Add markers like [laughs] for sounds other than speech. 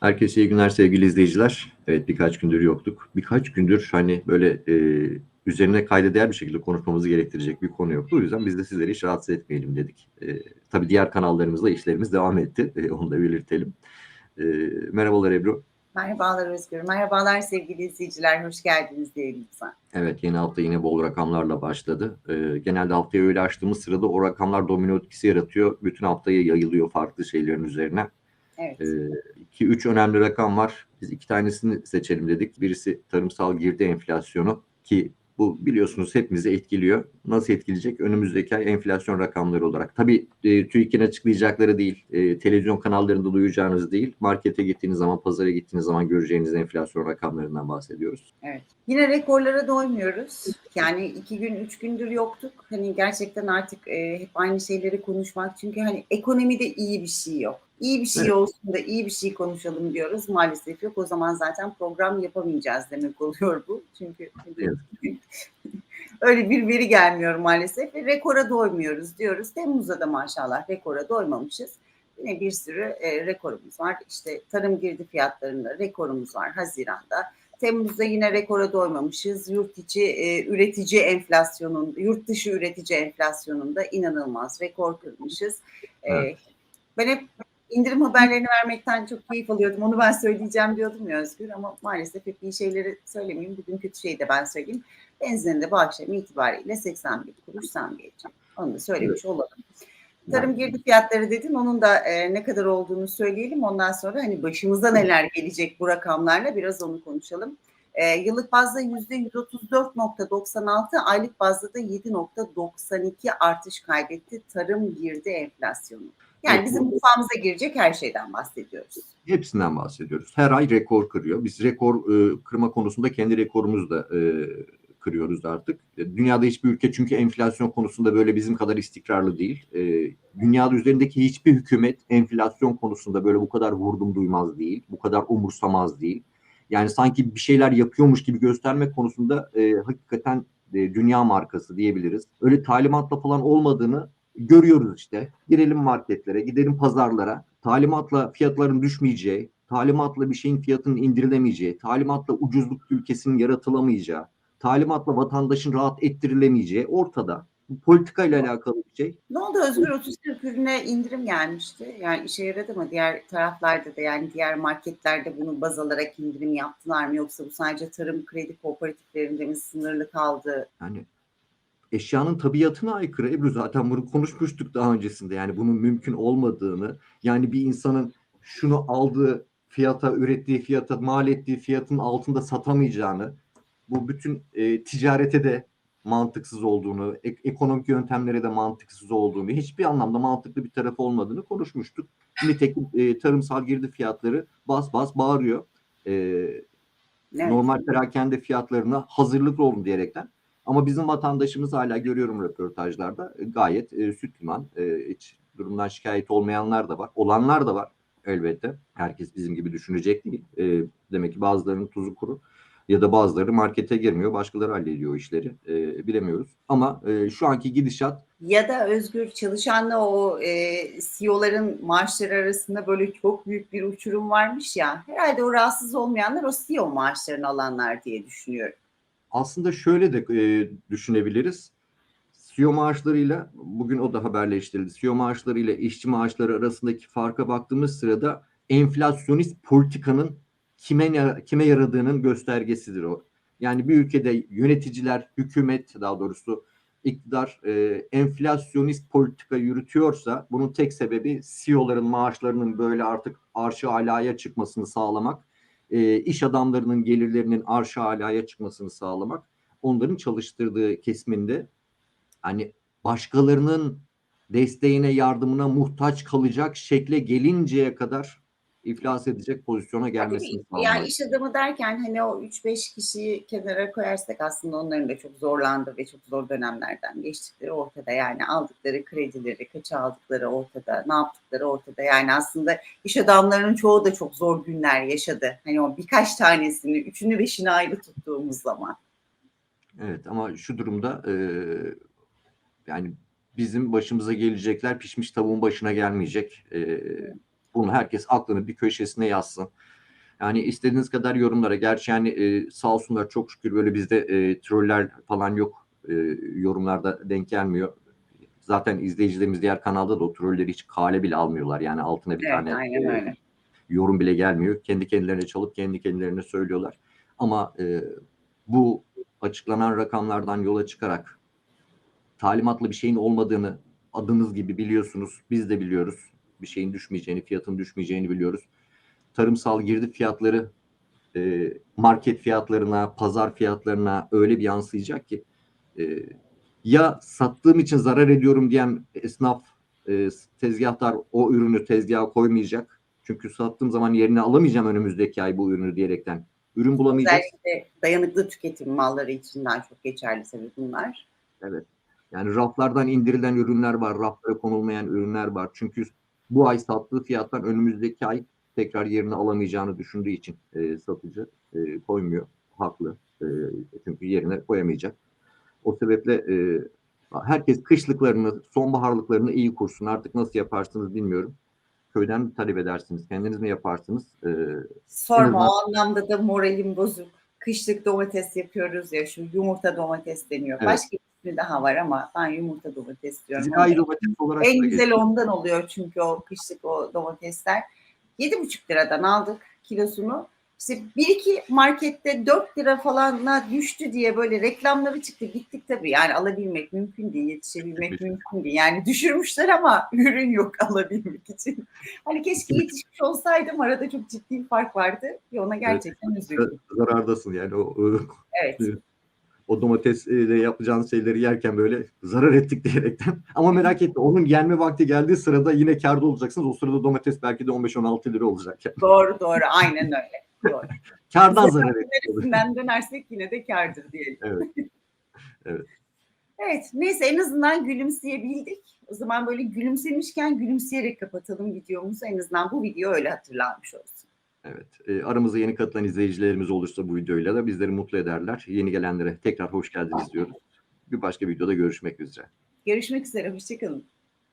Herkese iyi günler sevgili izleyiciler. Evet birkaç gündür yoktuk. Birkaç gündür hani böyle e, üzerine kayda değer bir şekilde konuşmamızı gerektirecek bir konu yoktu. O yüzden biz de sizleri hiç rahatsız etmeyelim dedik. E, tabii diğer kanallarımızda işlerimiz devam etti. E, onu da belirtelim. E, merhabalar Ebru. Merhabalar Özgür. Merhabalar sevgili izleyiciler. Hoş geldiniz yayınımıza. Evet yeni hafta yine bol rakamlarla başladı. E, genelde haftayı öyle açtığımız sırada o rakamlar domino etkisi yaratıyor. Bütün haftayı yayılıyor farklı şeylerin üzerine. Evet. E, iki, üç önemli rakam var. Biz iki tanesini seçelim dedik. Birisi tarımsal girdi enflasyonu ki bu biliyorsunuz hepimizi etkiliyor. Nasıl etkileyecek? Önümüzdeki ay enflasyon rakamları olarak. Tabii e, TÜİK'in açıklayacakları değil, e, televizyon kanallarında duyacağınız değil. Markete gittiğiniz zaman, pazara gittiğiniz zaman göreceğiniz enflasyon rakamlarından bahsediyoruz. Evet. Yine rekorlara doymuyoruz. Yani iki gün, üç gündür yoktuk. Hani gerçekten artık e, hep aynı şeyleri konuşmak. Çünkü hani ekonomide iyi bir şey yok. İyi bir şey Evet. olsun da iyi bir şey konuşalım diyoruz. Maalesef yok. O zaman zaten program yapamayacağız demek oluyor bu. Çünkü Evet. [laughs] öyle bir veri gelmiyor maalesef. Ve rekora doymuyoruz diyoruz. Temmuz'da da maşallah rekora doymamışız. Yine bir sürü e, rekorumuz var. İşte tarım girdi fiyatlarında rekorumuz var Haziran'da. Temmuz'da yine rekora doymamışız. Yurt içi e, üretici enflasyonun, yurt dışı üretici enflasyonunda inanılmaz rekor kırmışız. E, Evet. ben hep indirim haberlerini vermekten çok keyif alıyordum. Onu ben söyleyeceğim diyordum ya Özgür ama maalesef hep iyi şeyleri söylemeyeyim. Bugün kötü şeyi de ben söyleyeyim. Benzinin de bu akşam itibariyle 81 kuruş zam gelecek. Onu da söylemiş olalım. Tarım girdi fiyatları dedin. Onun da e, ne kadar olduğunu söyleyelim. Ondan sonra hani başımıza neler gelecek bu rakamlarla biraz onu konuşalım. E, yıllık bazda yüzde 134.96, aylık bazda da 7.92 artış kaydetti tarım girdi enflasyonu. Yani bizim mutfağımıza girecek her şeyden bahsediyoruz. Hepsinden bahsediyoruz. Her ay rekor kırıyor. Biz rekor e, kırma konusunda kendi rekorumuzu da e, kırıyoruz artık. E, Dünyada hiçbir ülke çünkü enflasyon konusunda böyle bizim kadar istikrarlı değil. E, dünyada üzerindeki hiçbir hükümet enflasyon konusunda böyle bu kadar vurdum duymaz değil. Bu kadar umursamaz değil. Yani sanki bir şeyler yapıyormuş gibi göstermek konusunda e, hakikaten e, dünya markası diyebiliriz. Öyle talimatla falan olmadığını görüyoruz işte. Girelim marketlere, gidelim pazarlara. Talimatla fiyatların düşmeyeceği, talimatla bir şeyin fiyatının indirilemeyeceği, talimatla ucuzluk ülkesinin yaratılamayacağı, talimatla vatandaşın rahat ettirilemeyeceği ortada. Bu politikayla alakalı bir şey. Ne oldu Özgür 30 40 ürüne indirim gelmişti. Yani işe yaradı mı? Diğer taraflarda da yani diğer marketlerde bunu baz alarak indirim yaptılar mı? Yoksa bu sadece tarım kredi kooperatiflerinde mi sınırlı kaldı? Yani eşyanın tabiatına aykırı Ebru zaten bunu konuşmuştuk daha öncesinde. Yani bunun mümkün olmadığını yani bir insanın şunu aldığı fiyata, ürettiği fiyata, mal ettiği fiyatın altında satamayacağını, bu bütün e, ticarete de mantıksız olduğunu, ek- ekonomik yöntemlere de mantıksız olduğunu, hiçbir anlamda mantıklı bir tarafı olmadığını konuşmuştuk. Nitekim e, tarımsal girdi fiyatları bas bas bağırıyor. E, Evet. normal perakende fiyatlarına hazırlıklı olun diyerekten. Ama bizim vatandaşımız hala görüyorum röportajlarda e, gayet e, süt liman. E, hiç durumdan şikayet olmayanlar da var. Olanlar da var elbette. Herkes bizim gibi düşünecek değil. E, demek ki bazılarının tuzu kuru ya da bazıları markete girmiyor. Başkaları hallediyor işleri. E, bilemiyoruz. Ama e, şu anki gidişat Ya da Özgür çalışanla o e, CEO'ların maaşları arasında böyle çok büyük bir uçurum varmış ya. Herhalde o rahatsız olmayanlar o CEO maaşlarını alanlar diye düşünüyorum. Aslında şöyle de e, düşünebiliriz. CEO maaşlarıyla bugün o da haberleştirildi. CEO maaşlarıyla işçi maaşları arasındaki farka baktığımız sırada enflasyonist politikanın kime kime yaradığının göstergesidir o. Yani bir ülkede yöneticiler, hükümet daha doğrusu iktidar e, enflasyonist politika yürütüyorsa bunun tek sebebi CEO'ların maaşlarının böyle artık arşı alaya çıkmasını sağlamak e, iş adamlarının gelirlerinin arşa alaya çıkmasını sağlamak, onların çalıştırdığı kesiminde hani başkalarının desteğine, yardımına muhtaç kalacak şekle gelinceye kadar iflas edecek pozisyona gelmesini sağlamak. iş adamı derken hani o 3-5 kişiyi kenara koyarsak aslında onların da çok zorlandığı ve çok zor dönemlerden geçtikleri ortada. Yani aldıkları kredileri, kaça aldıkları ortada, ne yaptıkları ortada. Yani aslında iş adamlarının çoğu da çok zor günler yaşadı. Hani o birkaç tanesini, üçünü beşini ayrı tuttuğumuz zaman. Evet ama şu durumda e, yani bizim başımıza gelecekler pişmiş tavuğun başına gelmeyecek. E, Bunu herkes aklını bir köşesine yazsın. Yani istediğiniz kadar yorumlara. Gerçi yani e, sağ olsunlar çok şükür böyle bizde e, troller falan yok. E, yorumlarda denk gelmiyor. Zaten izleyicilerimiz diğer kanalda da o trolleri hiç kale bile almıyorlar. Yani altına bir Evet, tane aynen e, öyle. yorum bile gelmiyor. Kendi kendilerine çalıp kendi kendilerine söylüyorlar. Ama e, bu açıklanan rakamlardan yola çıkarak talimatlı bir şeyin olmadığını adınız gibi biliyorsunuz. Biz de biliyoruz. Bir şeyin düşmeyeceğini, fiyatın düşmeyeceğini biliyoruz. Tarımsal girdi fiyatları e, market fiyatlarına, pazar fiyatlarına öyle bir yansıyacak ki e, ya sattığım için zarar ediyorum diyen esnaf, e, tezgahtar o ürünü tezgaha koymayacak. Çünkü sattığım zaman yerine alamayacağım önümüzdeki ay bu ürünü diyerekten. Ürün bulamayacağız. Özellikle dayanıklı tüketim malları için daha çok geçerli tabii bunlar. Evet. Yani raflardan indirilen ürünler var, raflara konulmayan ürünler var. Çünkü bu ay sattığı fiyattan önümüzdeki ay tekrar yerini alamayacağını düşündüğü için e, satıcı e, koymuyor. Haklı. E, çünkü yerine koyamayacak. O sebeple e, herkes kışlıklarını, sonbaharlıklarını iyi kursun. Artık nasıl yaparsınız bilmiyorum. Köyden mi talep edersiniz? Kendiniz mi yaparsınız? E, Sorma Evet. o anlamda da moralim bozuk. Kışlık domates yapıyoruz ya şu yumurta domates deniyor. Evet. Başka ismi daha var ama ben yumurta domates diyorum. zirai domates olarak En güzel geçiyor. ondan oluyor çünkü o kışlık o domatesler. 7,5 liradan aldık kilosunu. İşte bir iki markette 4 lira falanla düştü diye böyle reklamları çıktı. Gittik tabii yani alabilmek mümkün değil, yetişebilmek Tabii. mümkün değil. Yani düşürmüşler ama [laughs] ürün yok alabilmek için. Hani keşke yetişmiş olsaydım arada çok ciddi bir fark vardı. Ve ona gerçekten üzüldüm. zarardasın yani o Evet. [laughs] o domatesle yapacağınız şeyleri yerken böyle zarar ettik diyerekten. [laughs] Ama merak etme onun yenme vakti geldiği sırada yine kârda olacaksınız. O sırada domates belki de 15-16 lira olacak. Yani. Doğru doğru aynen öyle. Doğru. [laughs] Kârdan zarar ettik. Dönersek yine de kârdır diyelim. Evet. [laughs] Evet. Evet neyse en azından gülümseyebildik. O zaman böyle gülümsemişken gülümseyerek kapatalım videomuzu. En azından bu video öyle hatırlanmış olsun. Evet. E, aramıza yeni katılan izleyicilerimiz olursa bu videoyla da bizleri mutlu ederler. Yeni gelenlere tekrar hoş geldiniz diyoruz. Bir başka videoda görüşmek üzere. Görüşmek üzere. Hoşçakalın.